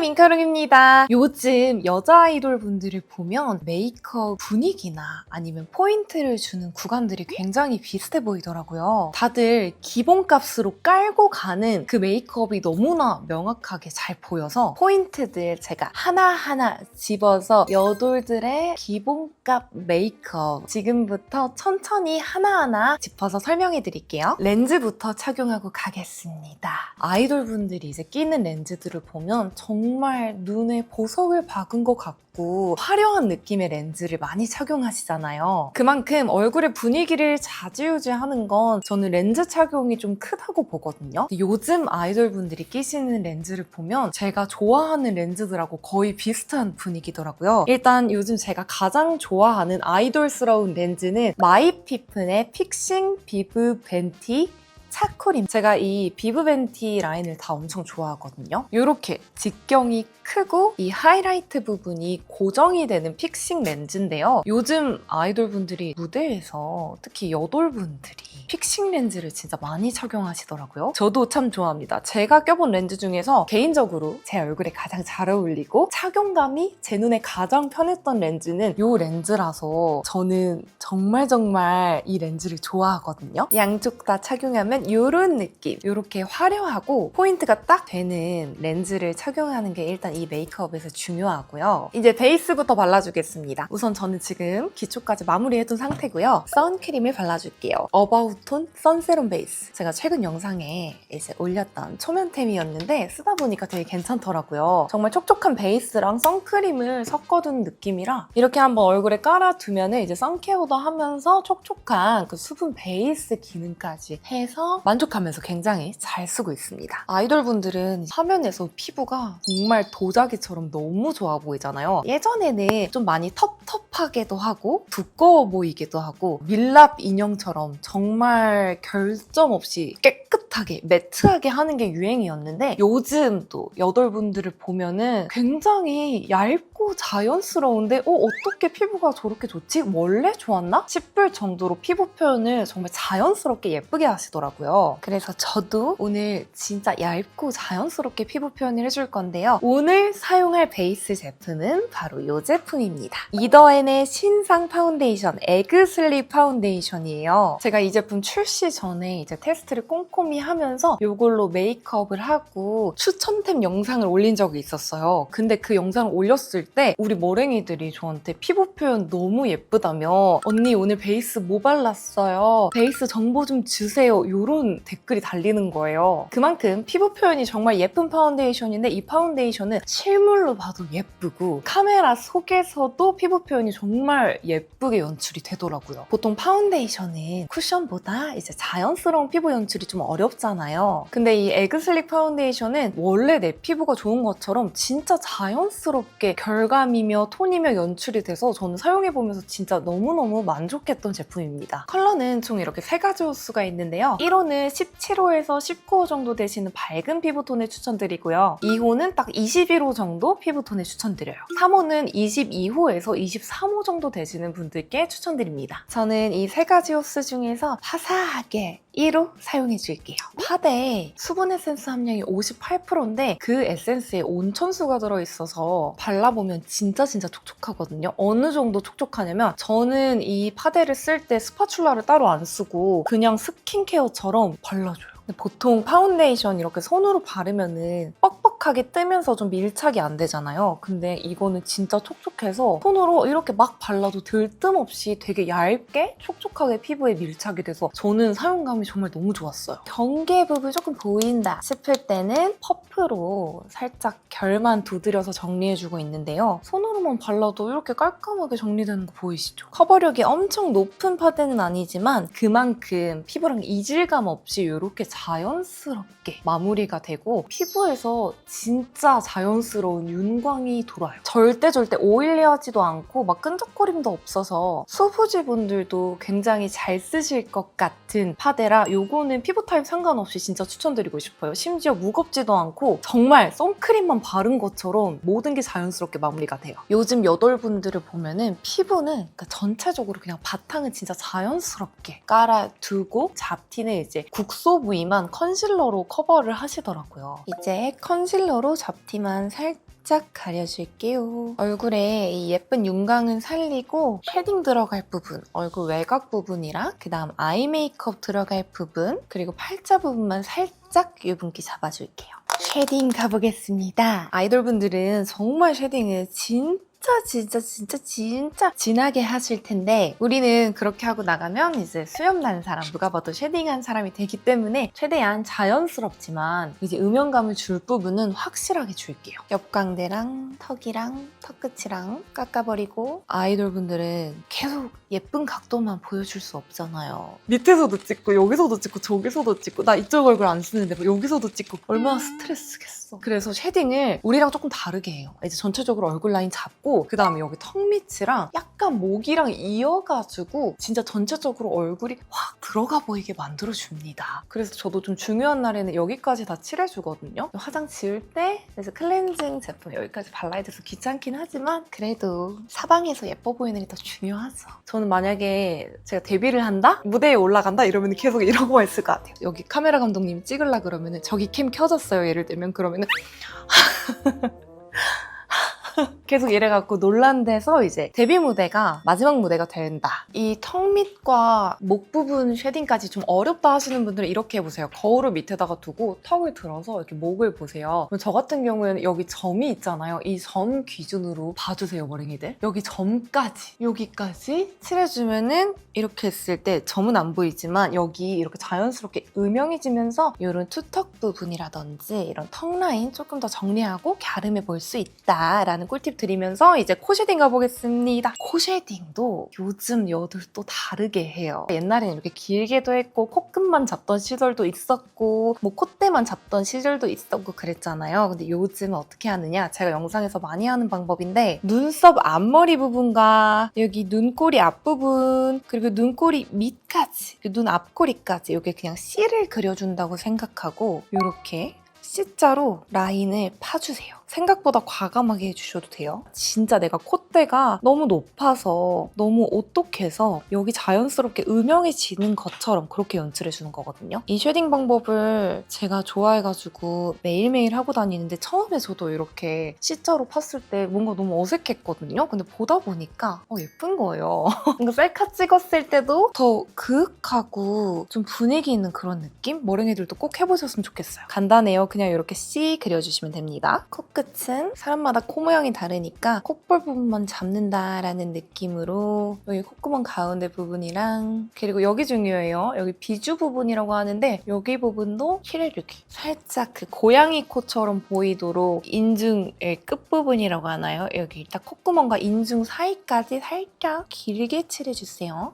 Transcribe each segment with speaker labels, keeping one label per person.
Speaker 1: 민카롱입니다. 요즘 여자 아이돌 분들을 보면 메이크업 분위기나 아니면 포인트를 주는 구간들이 굉장히 비슷해 보이더라고요. 다들 기본값으로 깔고 가는 그 메이크업이 너무나 명확하게 잘 보여서 포인트들 제가 하나하나 집어서 여돌들의 기본값 메이크업 지금부터 천천히 하나하나 짚어서 설명해 드릴게요. 렌즈부터 착용하고 가겠습니다. 아이돌 분들이 이제 끼는 렌즈들을 보면 정말 눈에 보석을 박은 것 같고 화려한 느낌의 렌즈를 많이 착용하시잖아요. 그만큼 얼굴의 분위기를 좌지우지하는 건 저는 렌즈 착용이 좀 크다고 보거든요. 요즘 아이돌 분들이 끼시는 렌즈를 보면 제가 좋아하는 렌즈들하고 거의 비슷한 분위기더라고요. 일단 요즘 제가 가장 좋아하는 아이돌스러운 렌즈는 마이피픈의 픽싱 비브 벤티 차코림. 제가 이 비브벤티 라인을 다 엄청 좋아하거든요. 이렇게 직경이 크고 이 하이라이트 부분이 고정이 되는 픽싱 렌즈인데요. 요즘 아이돌 분들이 무대에서 특히 여돌 분들이 픽싱 렌즈를 진짜 많이 착용하시더라고요. 저도 참 좋아합니다. 제가 껴본 렌즈 중에서 개인적으로 제 얼굴에 가장 잘 어울리고 착용감이 제 눈에 가장 편했던 렌즈는 이 렌즈라서 저는 정말 정말 이 렌즈를 좋아하거든요. 양쪽 다 착용하면 이런 느낌, 이렇게 화려하고 포인트가 딱 되는 렌즈를 착용하는 게 일단 이 메이크업에서 중요하고요. 이제 베이스부터 발라주겠습니다. 우선 저는 지금 기초까지 마무리해둔 상태고요. 선크림을 발라줄게요. 어바웃톤 선세럼 베이스. 제가 최근 영상에 이제 올렸던 초면템이었는데 쓰다 보니까 되게 괜찮더라고요. 정말 촉촉한 베이스랑 선크림을 섞어둔 느낌이라 이렇게 한번 얼굴에 깔아두면 이제 선케어도 하면서 촉촉한 그 수분 베이스 기능까지 해서 만족하면서 굉장히 잘 쓰고 있습니다. 아이돌 분들은 화면에서 피부가 정말 도자기처럼 너무 좋아 보이잖아요. 예전에는 좀 많이 텁텁하게도 하고 두꺼워 보이기도 하고 밀랍 인형처럼 정말 결점 없이 깨끗 하게 매트하게 하는 게 유행이었는데 요즘 또 여돌분들을 보면은 굉장히 얇고 자연스러운데 어 어떻게 피부가 저렇게 좋지? 원래 좋았나? 싶을 정도로 피부 표현을 정말 자연스럽게 예쁘게 하시더라고요. 그래서 저도 오늘 진짜 얇고 자연스럽게 피부 표현을 해줄 건데요. 오늘 사용할 베이스 제품은 바로 이 제품입니다. 이더앤의 신상 파운데이션 에그슬립 파운데이션이에요. 제가 이 제품 출시 전에 이제 테스트를 꼼꼼히 하면서 이걸로 메이크업을 하고 추천템 영상을 올린 적이 있었어요. 근데 그 영상을 올렸을 때 우리 머랭이들이 저한테 피부 표현 너무 예쁘다며 언니 오늘 베이스 뭐 발랐어요? 베이스 정보 좀 주세요. 이런 댓글이 달리는 거예요. 그만큼 피부 표현이 정말 예쁜 파운데이션인데 이 파운데이션은 실물로 봐도 예쁘고 카메라 속에서도 피부 표현이 정말 예쁘게 연출이 되더라고요. 보통 파운데이션은 쿠션보다 이제 자연스러운 피부 연출이 좀 어렵 잖아요. 근데 이 에그슬릭 파운데이션은 원래 내 피부가 좋은 것처럼 진짜 자연스럽게 결감이며 톤이며 연출이 돼서 저는 사용해보면서 진짜 너무너무 만족했던 제품입니다. 컬러는 총 이렇게 세 가지 호수가 있는데요. 1호는 17호에서 19호 정도 되시는 밝은 피부톤을 추천드리고요. 2호는 딱 21호 정도 피부톤을 추천드려요. 3호는 22호에서 23호 정도 되시는 분들께 추천드립니다. 저는 이 세 가지 호수 중에서 화사하게 1호 사용해 줄게요. 파데에 수분 에센스 함량이 58%인데 그 에센스에 온천수가 들어있어서 발라보면 진짜 진짜 촉촉하거든요. 어느 정도 촉촉하냐면 저는 이 파데를 쓸 때 스파츌라를 따로 안 쓰고 그냥 스킨케어처럼 발라줘요. 보통 파운데이션 이렇게 손으로 바르면은 뻑뻑하게 뜨면서 좀 밀착이 안 되잖아요. 근데 이거는 진짜 촉촉해서 손으로 이렇게 막 발라도 들뜸 없이 되게 얇게 촉촉하게 피부에 밀착이 돼서 저는 사용감이 정말 너무 좋았어요. 경계 부분이 조금 보인다 싶을 때는 퍼프로 살짝 결만 두드려서 정리해주고 있는데요. 손으로만 발라도 이렇게 깔끔하게 정리되는 거 보이시죠? 커버력이 엄청 높은 파데는 아니지만 그만큼 피부랑 이질감 없이 이렇게 자연스럽게 마무리가 되고 피부에서 진짜 자연스러운 윤광이 돌아요. 절대 절대 오일리하지도 않고 막 끈적거림도 없어서 수부지 분들도 굉장히 잘 쓰실 것 같은 파데라 요거는 피부 타입 상관없이 진짜 추천드리고 싶어요. 심지어 무겁지도 않고 정말 선크림만 바른 것처럼 모든 게 자연스럽게 마무리가 돼요. 요즘 여돌분들을 보면은 피부는 그러니까 전체적으로 그냥 바탕을 진짜 자연스럽게 깔아두고 잡티는 이제 국소 부 위만 컨실러로 커버를 하시더라고요. 이제 컨실러로 잡티만 살짝 가려줄게요. 얼굴에 이 예쁜 윤광은 살리고 쉐딩 들어갈 부분, 얼굴 외곽 부분이랑 그 다음 아이 메이크업 들어갈 부분, 그리고 팔자 부분만 살짝 유분기 잡아줄게요. 쉐딩 가보겠습니다. 아이돌분들은 정말 쉐딩을 진 짜 진짜 진짜 진짜 진하게 하실 텐데 우리는 그렇게 하고 나가면 이제 수염 난 사람 누가 봐도 쉐딩한 사람이 되기 때문에 최대한 자연스럽지만 이제 음영감을 줄 부분은 확실하게 줄게요. 옆광대랑 턱이랑 턱끝이랑 깎아버리고 아이돌분들은 계속 예쁜 각도만 보여줄 수 없잖아요. 밑에서도 찍고 여기서도 찍고 저기서도 찍고 나 이쪽 얼굴 안 쓰는데 뭐 여기서도 찍고 얼마나 스트레스겠어. 그래서 쉐딩을 우리랑 조금 다르게 해요. 이제 전체적으로 얼굴 라인 잡고 그 다음에 여기 턱 밑이랑 약간 목이랑 이어가지고 진짜 전체적으로 얼굴이 확 들어가 보이게 만들어줍니다. 그래서 저도 좀 중요한 날에는 여기까지 다 칠해주거든요. 화장 지울 때 그래서 클렌징 제품 여기까지 발라야 돼서 귀찮긴 하지만 그래도 사방에서 예뻐 보이는 게 더 중요하죠. 저는 만약에 제가 데뷔를 한다? 무대에 올라간다? 이러면 계속 이러고만 있을 것 같아요. 여기 카메라 감독님이 찍으려 그러면 저기 캠 켜졌어요. 예를 들면 그러면 은 계속 이래갖고 논란돼서 이제 데뷔 무대가 마지막 무대가 된다. 이 턱 밑과 목 부분 쉐딩까지 좀 어렵다 하시는 분들은 이렇게 해보세요. 거울을 밑에다가 두고 턱을 들어서 이렇게 목을 보세요. 그럼 저 같은 경우에는 여기 점이 있잖아요. 이 점 기준으로 봐주세요, 머랭이들. 여기 점까지, 여기까지 칠해주면은 이렇게 했을 때 점은 안 보이지만 여기 이렇게 자연스럽게 음영해지면서 이런 투턱 부분이라든지 이런 턱 라인 조금 더 정리하고 갸름해 보일 수 있다라는 꿀팁 드리면서 이제 코 쉐딩 가보겠습니다. 코 쉐딩도 요즘 여들 또 다르게 해요. 옛날에는 이렇게 길게도 했고 코끝만 잡던 시절도 있었고 뭐 콧대만 잡던 시절도 있었고 그랬잖아요. 근데 요즘은 어떻게 하느냐? 제가 영상에서 많이 하는 방법인데 눈썹 앞머리 부분과 여기 눈꼬리 앞부분 그리고 눈꼬리 밑까지 눈 앞꼬리까지 여기 그냥 C를 그려준다고 생각하고 이렇게 C자로 라인을 파주세요. 생각보다 과감하게 해주셔도 돼요. 진짜 내가 콧대가 너무 높아서 너무 오똑해서 여기 자연스럽게 음영해지는 것처럼 그렇게 연출해주는 거거든요. 이 쉐딩 방법을 제가 좋아해가지고 매일매일 하고 다니는데 처음에 저도 이렇게 C자로 팠을 때 뭔가 너무 어색했거든요. 근데 보다 보니까 어, 예쁜 거예요. 뭔가 셀카 찍었을 때도 더 그윽하고 좀 분위기 있는 그런 느낌? 머랭이들도 꼭 해보셨으면 좋겠어요. 간단해요. 그냥 이렇게 C 그려주시면 됩니다. 코끝 은 사람마다 코 모양이 다르니까 콧볼 부분만 잡는다라는 느낌으로 여기 콧구멍 가운데 부분이랑 그리고 여기 중요해요. 여기 비주 부분이라고 하는데 여기 부분도 칠해주기. 살짝 그 고양이 코처럼 보이도록 인중의 끝부분이라고 하나요? 여기 딱 콧구멍과 인중 사이까지 살짝 길게 칠해주세요.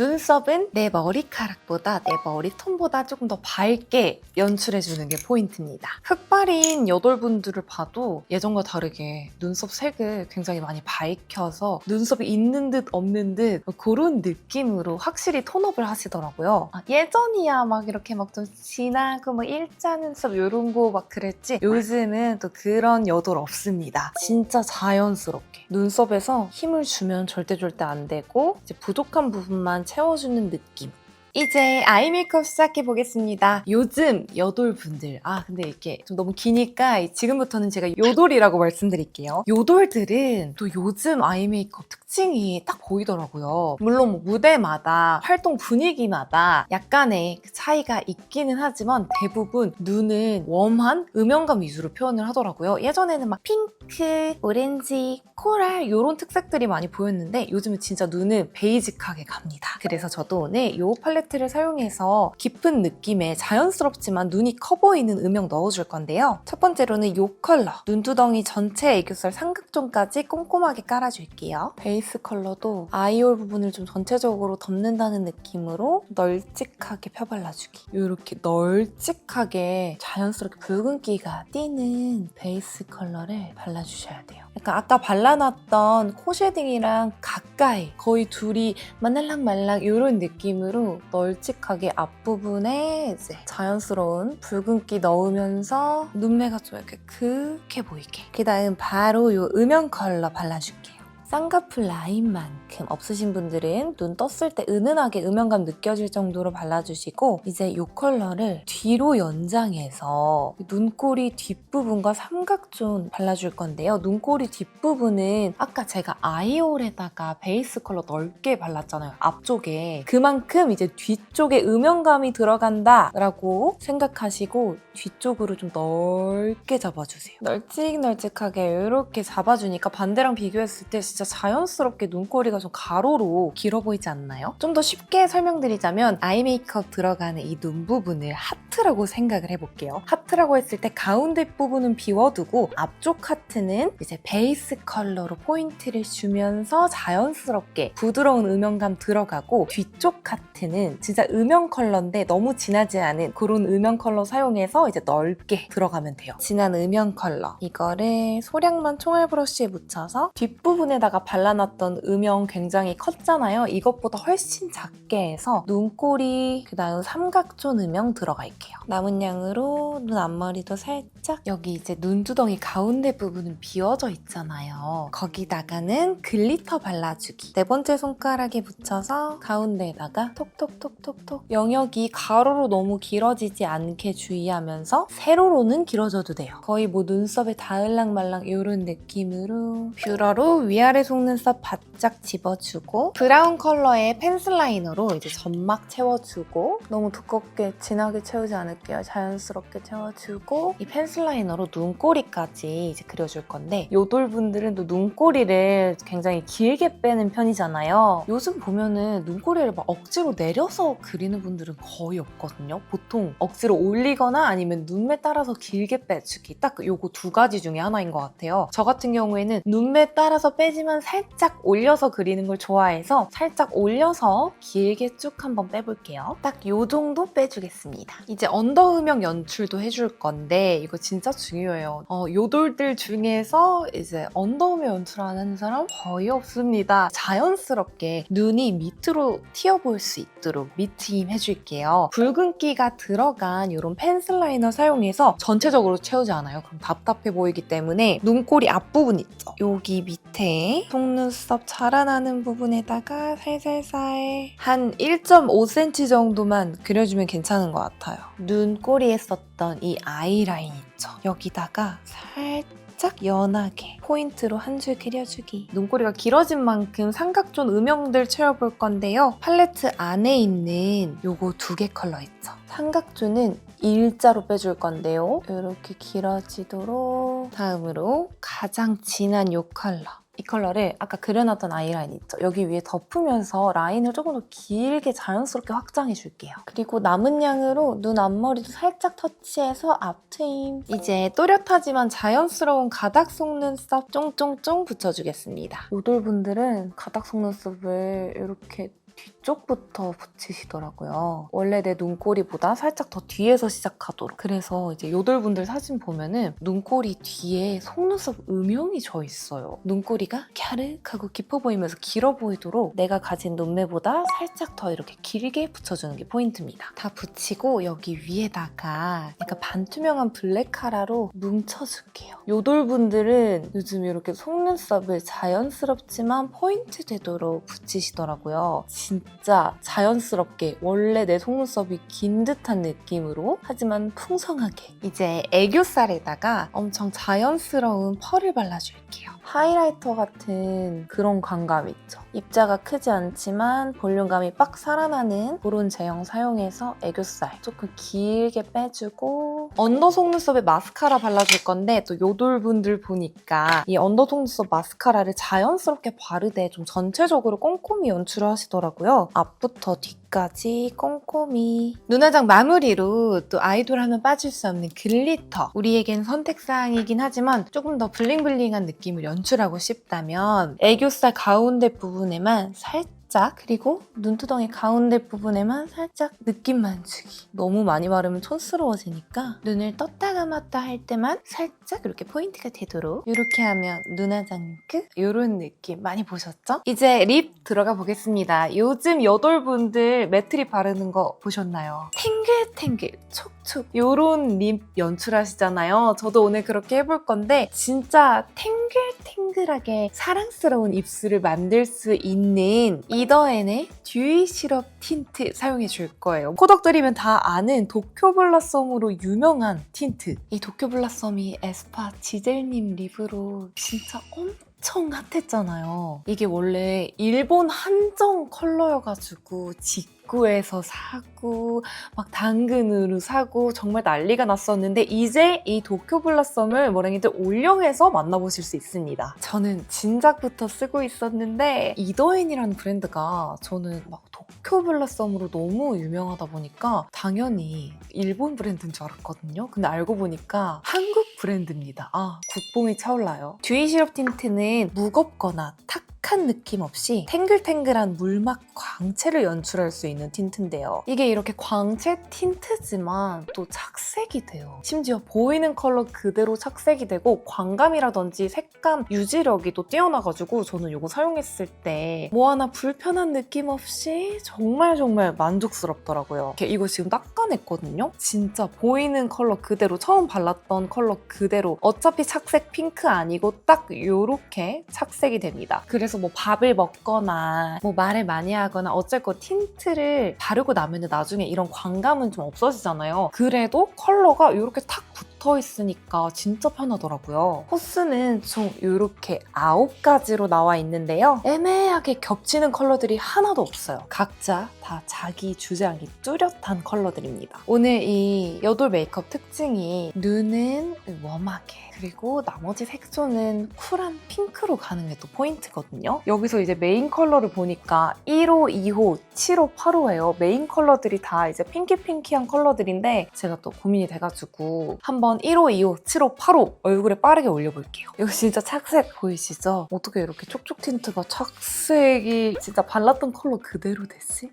Speaker 1: 눈썹은 내 머리카락보다 내 머리톤보다 조금 더 밝게 연출해주는 게 포인트입니다. 흑발인 여돌분들을 봐도 예전과 다르게 눈썹 색을 굉장히 많이 밝혀서 눈썹이 있는 듯 없는 듯 그런 느낌으로 확실히 톤업을 하시더라고요. 아, 예전이야 막 이렇게 막 좀 진하고 뭐 일자 눈썹 이런 거 막 그랬지 요즘은 또 그런 여돌 없습니다. 진짜 자연스럽게 눈썹에서 힘을 주면 절대 절대 안 되고 부족한 부분만 채워주는 느낌. 이제 아이 메이크업 시작해 보겠습니다. 요즘 여돌 분들 아 근데 이게 좀 너무 기니까 지금부터는 제가 요돌이라고 말씀드릴게요. 요돌들은 또 요즘 아이 메이크업 특징이 딱 보이더라고요. 물론 뭐 무대마다 활동 분위기마다 약간의 그 차이가 있기는 하지만 대부분 눈은 웜한 음영감 위주로 표현을 하더라고요. 예전에는 막 핑크, 오렌지, 코랄 이런 특색들이 많이 보였는데 요즘은 진짜 눈은 베이직하게 갑니다. 그래서 저도 오늘 이 팔레트 를 사용해서 깊은 느낌의 자연스럽지만 눈이 커 보이는 음영 넣어줄 건데요. 첫 번째로는 이 컬러 눈두덩이 전체 애교살 삼각존까지 꼼꼼하게 깔아줄게요. 베이스 컬러도 아이홀 부분을 좀 전체적으로 덮는다는 느낌으로 널찍하게 펴발라주기. 이렇게 널찍하게 자연스럽게 붉은기가 띄는 베이스 컬러를 발라주셔야 돼요. 약간 아까 발라놨던 코 쉐딩이랑 가까이 거의 둘이 만날랑말랑 이런 느낌으로 널찍하게 앞부분에 이제 자연스러운 붉은기 넣으면서 눈매가 좀 이렇게 크게 보이게. 그 다음 바로 이 음영 컬러 발라줄게요. 쌍꺼풀 라인만큼 없으신 분들은 눈 떴을 때 은은하게 음영감 느껴질 정도로 발라주시고 이제 이 컬러를 뒤로 연장해서 눈꼬리 뒷부분과 삼각존 발라줄 건데요. 눈꼬리 뒷부분은 아까 제가 아이올에다가 베이스 컬러 넓게 발랐잖아요. 앞쪽에. 그만큼 이제 뒤쪽에 음영감이 들어간다 라고 생각하시고 뒤쪽으로 좀 넓게 잡아주세요. 널찍널찍하게 이렇게 잡아주니까 반대랑 비교했을 때 진짜 자연스럽게 눈꼬리가 좀 가로로 길어 보이지 않나요? 좀 더 쉽게 설명드리자면 아이 메이크업 들어가는 이 눈 부분을 하트라고 생각을 해볼게요. 하트라고 했을 때 가운데 부분은 비워두고 앞쪽 하트는 이제 베이스 컬러로 포인트를 주면서 자연스럽게 부드러운 음영감 들어가고 뒤쪽 하트는 진짜 음영 컬러인데 너무 진하지 않은 그런 음영 컬러 사용해서 이제 넓게 들어가면 돼요. 진한 음영 컬러 이거를 소량만 총알 브러쉬에 묻혀서 뒷부분 에다가 발라놨던 음영 굉장히 컸잖아요. 이것보다 훨씬 작게 해서 눈꼬리 그 다음 삼각존 음영 들어갈게요. 남은 양으로 눈 앞머리도 살짝 여기 이제 눈두덩이 가운데 부분은 비워져 있잖아요. 거기다가는 글리터 발라주기. 네 번째 손가락에 붙여서 가운데에다가 톡톡톡톡톡 영역이 가로로 너무 길어지지 않게 주의하면서 세로로는 길어져도 돼요. 거의 뭐 눈썹에 닿을랑 말랑 이런 느낌으로 뷰러로 위아래 속눈썹 바짝 집어주고 브라운 컬러의 펜슬 라이너로 이제 점막 채워주고 너무 두껍게 진하게 채우지 않을게요. 자연스럽게 채워주고 이 펜슬 라이너로 눈꼬리까지 이제 그려줄 건데 요돌 분들은 또 눈꼬리를 굉장히 길게 빼는 편이잖아요. 요즘 보면은 눈꼬리를 막 억지로 내려서 그리는 분들은 거의 없거든요. 보통 억지로 올리거나 아니면 눈매 따라서 길게 빼주기 딱 요거 두 가지 중에 하나인 것 같아요. 저 같은 경우에는 눈매 따라서 빼지 만 살짝 올려서 그리는 걸 좋아해서 살짝 올려서 길게 쭉 한번 빼볼게요. 딱 요 정도 빼주겠습니다. 이제 언더 음영 연출도 해줄 건데 이거 진짜 중요해요. 어, 요돌들 중에서 이제 언더 음영 연출 안 하는 사람 거의 없습니다. 자연스럽게 눈이 밑으로 튀어 보일 수 있도록 밑트임 해줄게요. 붉은기가 들어간 이런 펜슬 라이너 사용해서 전체적으로 채우지 않아요. 그럼 답답해 보이기 때문에 눈꼬리 앞부분 있죠. 여기 밑에 속눈썹 자라나는 부분에다가 살살살 한 1.5cm 정도만 그려주면 괜찮은 것 같아요. 눈꼬리에 썼던 이 아이라인 있죠. 여기다가 살짝 살짝 연하게 포인트로 한 줄 그려주기. 눈꼬리가 길어진 만큼 삼각존 음영들 채워볼 건데요. 팔레트 안에 있는 요거 두 개 컬러 있죠. 삼각존은 일자로 빼줄 건데요. 이렇게 길어지도록 다음으로 가장 진한 요 컬러. 이 컬러를 아까 그려놨던 아이라인 있죠? 여기 위에 덮으면서 라인을 조금 더 길게 자연스럽게 확장해 줄게요. 그리고 남은 양으로 눈 앞머리도 살짝 터치해서 앞트임. 이제 또렷하지만 자연스러운 가닥 속눈썹 쫑쫑쫑 붙여주겠습니다. 요돌분들은 가닥 속눈썹을 이렇게 뒤 쪽부터 붙이시더라고요. 원래 내 눈꼬리보다 살짝 더 뒤에서 시작하도록. 그래서 이제 요돌분들 사진 보면은 눈꼬리 뒤에 속눈썹 음영이 져 있어요. 눈꼬리가 갸륵하고 깊어 보이면서 길어 보이도록 내가 가진 눈매보다 살짝 더 이렇게 길게 붙여주는 게 포인트입니다. 다 붙이고 여기 위에다가 약간 반투명한 블랙 카라로 뭉쳐줄게요. 요돌분들은 요즘 이렇게 속눈썹을 자연스럽지만 포인트 되도록 붙이시더라고요. 진짜 자연스럽게 원래 내 속눈썹이 긴 듯한 느낌으로 하지만 풍성하게 이제 애교살에다가 엄청 자연스러운 펄을 발라줄게요. 하이라이터 같은 그런 광감 있죠. 입자가 크지 않지만 볼륨감이 빡 살아나는 그런 제형 사용해서 애교살 조금 길게 빼주고 언더 속눈썹에 마스카라 발라줄 건데 또 요돌분들 보니까 이 언더 속눈썹 마스카라를 자연스럽게 바르되 좀 전체적으로 꼼꼼히 연출을 하시더라고요. 앞부터 뒤 까지 꼼꼼히. 눈화장 마무리로 또 아이돌 하면 빠질 수 없는 글리터. 우리에겐 선택사항이긴 하지만 조금 더 블링블링한 느낌을 연출하고 싶다면 애교살 가운데 부분에만 살짝 살짝 그리고 눈두덩이 가운데 부분에만 살짝 느낌만 주기 너무 많이 바르면 촌스러워지니까 눈을 떴다 감았다 할 때만 살짝 이렇게 포인트가 되도록 이렇게 하면 눈화장크 이런 느낌 많이 보셨죠? 이제 립 들어가 보겠습니다 요즘 여돌분들 매트립 바르는 거 보셨나요? 탱 글탱글 촉촉 요런 립 연출하시잖아요 저도 오늘 그렇게 해볼 건데 진짜 탱글탱글하게 사랑스러운 입술을 만들 수 있는 이더앤의 듀이 시럽 틴트 사용해 줄 거예요. 코덕들이면 다 아는 도쿄블라썸으로 유명한 틴트. 이 도쿄블라썸이 에스파 지젤님 립으로 진짜 엄청 핫했잖아요. 이게 원래 일본 한정 컬러여가지고 직 구에서 사고 막 당근으로 사고 정말 난리가 났었는데 이제 이 도쿄블라썸을 머랭이들 올영해서 만나보실 수 있습니다. 저는 진작부터 쓰고 있었는데 이더앤이라는 브랜드가 저는 막 도쿄블라썸으로 너무 유명하다 보니까 당연히 일본 브랜드인 줄 알았거든요. 근데 알고 보니까 한국 브랜드입니다. 아 국뽕이 차올라요. 듀이 시럽 틴트는 무겁거나 탁 한 느낌 없이 탱글탱글한 물막 광채를 연출할 수 있는 틴트인데요. 이게 이렇게 광채 틴트지만 또 착색이 돼요. 심지어 보이는 컬러 그대로 착색이 되고 광감이라든지 색감 유지력이 또 뛰어나가지고 저는 이거 사용했을 때 뭐 하나 불편한 느낌 없이 정말 정말 만족스럽더라고요. 이렇게 이거 지금 닦아냈거든요. 진짜 보이는 컬러 그대로 처음 발랐던 컬러 그대로 어차피 착색 핑크 아니고 딱 요렇게 착색이 됩니다. 그래서 뭐 밥을 먹거나 뭐 말을 많이 하거나 어쨌건 틴트를 바르고 나면 나중에 이런 광감은 좀 없어지잖아요. 그래도 컬러가 이렇게 탁 붙어 있으니까 진짜 편하더라고요. 코스는 총 이렇게 9가지로 나와 있는데요. 애매하게 겹치는 컬러들이 하나도 없어요. 각자 다 자기 주장이 뚜렷한 컬러들입니다. 오늘 이 여돌 메이크업 특징이 눈은 웜하게 그리고 나머지 색조는 쿨한 핑크로 가는 게 또 포인트거든요. 여기서 이제 메인 컬러를 보니까 1호, 2호, 7호, 8호예요. 메인 컬러들이 다 이제 핑키핑키한 컬러들인데 제가 또 고민이 돼가지고 한번 1호, 2호, 7호, 8호 얼굴에 빠르게 올려볼게요. 이거 진짜 착색 보이시죠? 어떻게 이렇게 촉촉 틴트가 착색이 진짜 발랐던 컬러 그대로 됐지?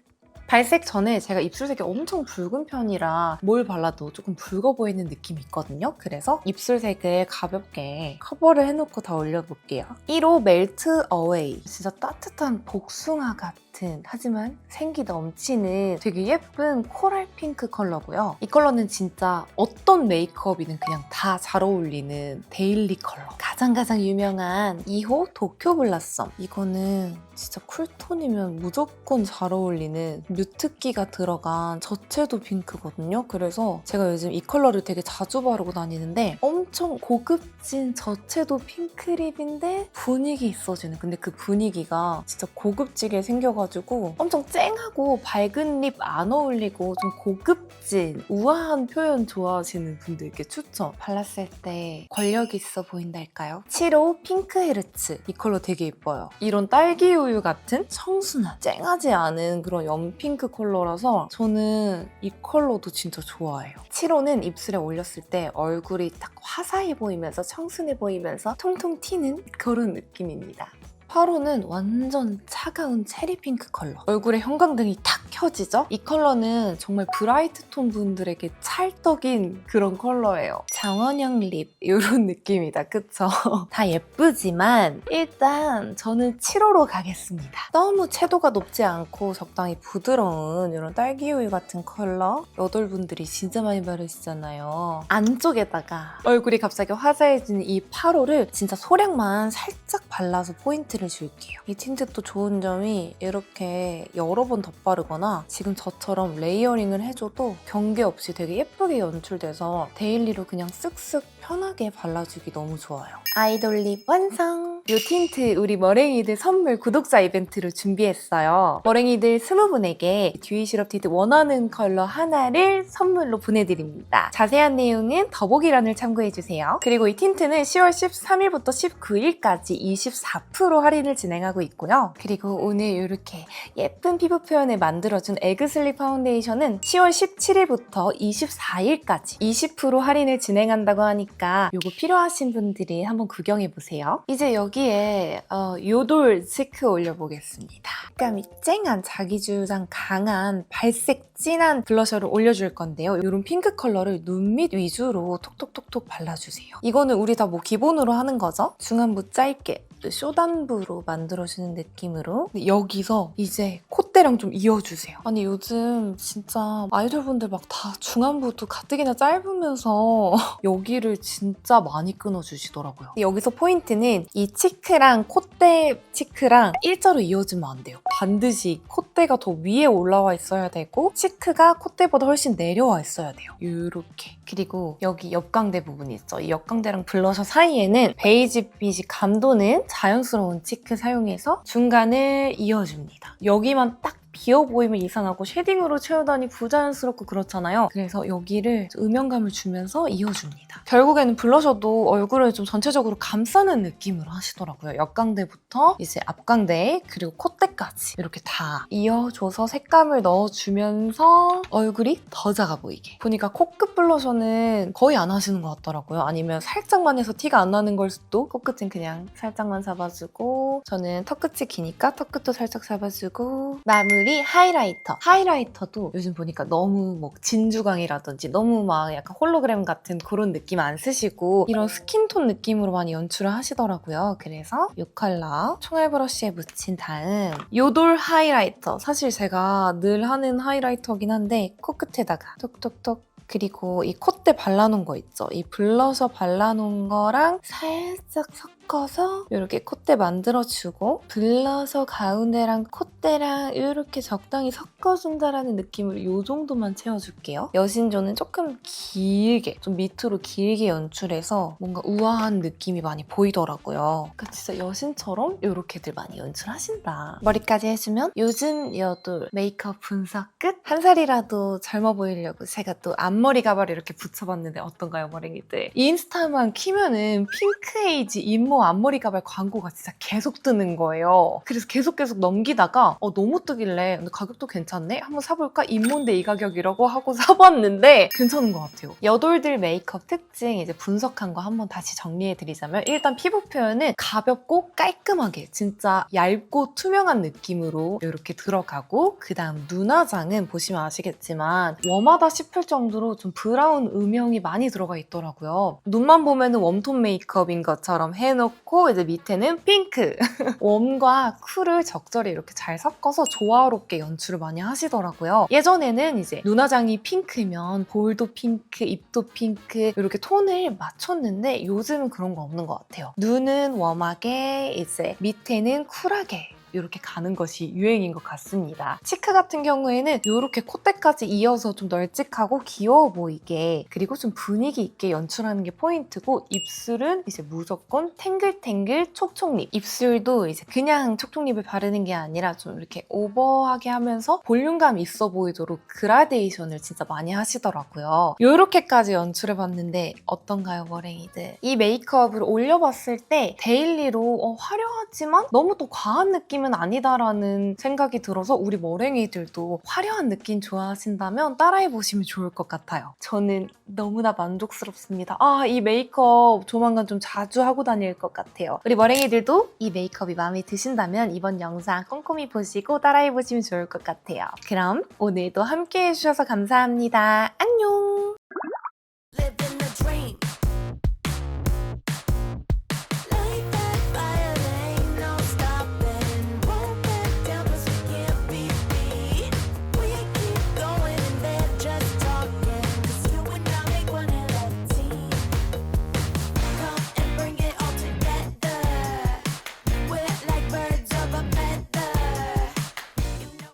Speaker 1: 발색 전에 제가 입술색이 엄청 붉은 편이라 뭘 발라도 조금 붉어 보이는 느낌이 있거든요. 그래서 입술색을 가볍게 커버를 해놓고 다 올려볼게요. 1호 멜트 어웨이. 진짜 따뜻한 복숭아 같은 하지만 생기 넘치는 되게 예쁜 코랄 핑크 컬러고요. 이 컬러는 진짜 어떤 메이크업이든 그냥 다 잘 어울리는 데일리 컬러. 가장 가장 유명한 2호 도쿄 블라썸. 이거는 진짜 쿨톤이면 무조건 잘 어울리는 뮤트기가 들어간 저채도 핑크거든요. 그래서 제가 요즘 이 컬러를 되게 자주 바르고 다니는데 엄청 고급진 저채도 핑크 립인데 분위기 있어지는 근데 그 분위기가 진짜 고급지게 생겨가 지고 엄청 쨍하고 밝은 립 안 어울리고 좀 고급진 우아한 표현 좋아하시는 분들께 추천 발랐을 때 권력 있어 보인달까요? 7호 핑크 헤르츠 이 컬러 되게 예뻐요. 이런 딸기 우유 같은 청순한 쨍하지 않은 그런 연핑크 컬러라서 저는 이 컬러도 진짜 좋아해요. 7호는 입술에 올렸을 때 얼굴이 딱 화사해 보이면서 청순해 보이면서 통통 튀는 그런 느낌입니다. 8호는 완전 차가운 체리 핑크 컬러. 얼굴에 형광등이 탁 켜지죠? 이 컬러는 정말 브라이트 톤 분들에게 찰떡인 그런 컬러예요. 장원영 립 이런 느낌이다. 그쵸? 다 예쁘지만 일단 저는 7호로 가겠습니다. 너무 채도가 높지 않고 적당히 부드러운 이런 딸기우유 같은 컬러 여돌분들이 진짜 많이 바르시잖아요. 안쪽에다가 얼굴이 갑자기 화사해지는 이 8호를 진짜 소량만 살짝 발라서 포인트를 줄게요. 이 틴트 또 좋은 점이 이렇게 여러 번 덧바르거나 지금 저처럼 레이어링을 해줘도 경계 없이 되게 예쁘게 연출돼서 데일리로 그냥 쓱쓱 편하게 발라주기 너무 좋아요. 아이돌 립 완성! 이 틴트 우리 머랭이들 선물 구독자 이벤트로 준비했어요. 머랭이들 20분에게 듀이 시럽 틴트 원하는 컬러 하나를 선물로 보내드립니다. 자세한 내용은 더보기란을 참고해주세요. 그리고 이 틴트는 10월 13일부터 19일까지 24% 할인 을 진행하고 있고요. 그리고 오늘 이렇게 예쁜 피부 표현을 만들어준 에그슬립 파운데이션은 10월 17일부터 24일까지 20% 할인을 진행한다고 하니까 이거 필요하신 분들이 한번 구경해보세요. 이제 여기 여기에 어, 요돌 치크 올려보겠습니다. 색감이 쨍한 자기주장 강한 발색 진한 블러셔를 올려줄 건데요. 이런 핑크 컬러를 눈 밑 위주로 톡톡톡톡 발라주세요. 이거는 우리 다 뭐 기본으로 하는 거죠. 중안부 짧게 쇼단부로 만들어주는 느낌으로 여기서 이제 콧대랑 좀 이어주세요. 아니 요즘 진짜 아이돌분들 막 다 중안부도 가뜩이나 짧으면서 여기를 진짜 많이 끊어주시더라고요. 여기서 포인트는 이 치크랑 콧대 치크랑 일자로 이어지면 안 돼요. 반드시 콧대가 더 위에 올라와 있어야 되고 치크가 콧대보다 훨씬 내려와 있어야 돼요. 이렇게. 그리고 여기 옆광대 부분이 있죠. 이 옆광대랑 블러셔 사이에는 베이지빛이 감도는 자연스러운 치크 사용해서 중간을 이어줍니다. 여기만 딱 비어 보이면 이상하고 쉐딩으로 채우다니 부자연스럽고 그렇잖아요. 그래서 여기를 음영감을 주면서 이어줍니다. 결국에는 블러셔도 얼굴을 좀 전체적으로 감싸는 느낌으로 하시더라고요. 옆광대부터 이제 앞광대 그리고 콧대까지 이렇게 다 이어줘서 색감을 넣어주면서 얼굴이 더 작아 보이게. 보니까 코끝 블러셔는 거의 안 하시는 것 같더라고요. 아니면 살짝만 해서 티가 안 나는 걸 수도 코끝은 그냥 살짝만 잡아주고 저는 턱끝이 기니까 턱끝도 살짝 잡아주고 마무리 하이라이터. 하이라이터도 요즘 보니까 너무 뭐 진주광이라든지 너무 막 약간 홀로그램 같은 그런 느낌 안 쓰시고 이런 스킨톤 느낌으로 많이 연출을 하시더라고요. 그래서 이 컬러 총알 브러쉬에 묻힌 다음 요돌 하이라이터. 사실 제가 늘 하는 하이라이터긴 한데 코끝에다가 톡톡톡 그리고 이 콧대 발라놓은 거 있죠? 이 블러셔 발라놓은 거랑 살짝 섞 어서 이렇게 콧대 만들어주고 블러셔 가운데랑 콧대랑 이렇게 적당히 섞어준다라는 느낌으로 이 정도만 채워줄게요. 여신조는 조금 길게, 좀 밑으로 길게 연출해서 뭔가 우아한 느낌이 많이 보이더라고요. 그러니까 진짜 여신처럼 이렇게들 많이 연출하신다. 머리까지 해주면 요즘 여돌 메이크업 분석 끝! 한 살이라도 젊어 보이려고 제가 또 앞머리 가발 이렇게 붙여봤는데 어떤가요, 머랭이들? 인스타만 키면은 핑크에이지 잇모 앞머리 가발 광고가 진짜 계속 뜨는 거예요. 그래서 계속 계속 넘기다가 어, 너무 뜨길래 근데 가격도 괜찮네? 한번 사볼까? 잇모인데 이 가격이라고 하고 사봤는데 괜찮은 것 같아요. 여돌들 메이크업 특징 이제 분석한 거 한번 다시 정리해드리자면 일단 피부 표현은 가볍고 깔끔하게 진짜 얇고 투명한 느낌으로 이렇게 들어가고 그 다음 눈화장은 보시면 아시겠지만 웜하다 싶을 정도로 좀 브라운 음영이 많이 들어가 있더라고요. 눈만 보면 은 웜톤 메이크업인 것처럼 해놓 고 이제 밑에는 핑크 웜과 쿨을 적절히 이렇게 잘 섞어서 조화롭게 연출을 많이 하시더라고요. 예전에는 이제 눈화장이 핑크면 볼도 핑크, 입도 핑크 이렇게 톤을 맞췄는데 요즘은 그런 거 없는 것 같아요. 눈은 웜하게 이제 밑에는 쿨하게 이렇게 가는 것이 유행인 것 같습니다. 치크 같은 경우에는 이렇게 콧대까지 이어서 좀 널찍하고 귀여워 보이게 그리고 좀 분위기 있게 연출하는 게 포인트고 입술은 이제 무조건 탱글탱글 촉촉립 입술도 이제 그냥 촉촉립을 바르는 게 아니라 좀 이렇게 오버하게 하면서 볼륨감 있어 보이도록 그라데이션을 진짜 많이 하시더라고요. 이렇게까지 연출해봤는데 어떤가요, 머랭이들? 이 메이크업을 올려봤을 때 데일리로 어, 화려하지만 너무 또 과한 느낌은 아니다라는 생각이 들어서 우리 머랭이들도 화려한 느낌 좋아하신다면 따라해보시면 좋을 것 같아요. 저는 너무나 만족스럽습니다. 아, 이 메이크업 조만간 좀 자주 하고 다닐 것 같아요. 우리 머랭이들도 이 메이크업이 마음에 드신다면 이번 영상 꼼꼼히 보시고 따라해보시면 좋을 것 같아요. 그럼 오늘도 함께 해주셔서 감사합니다. 안녕!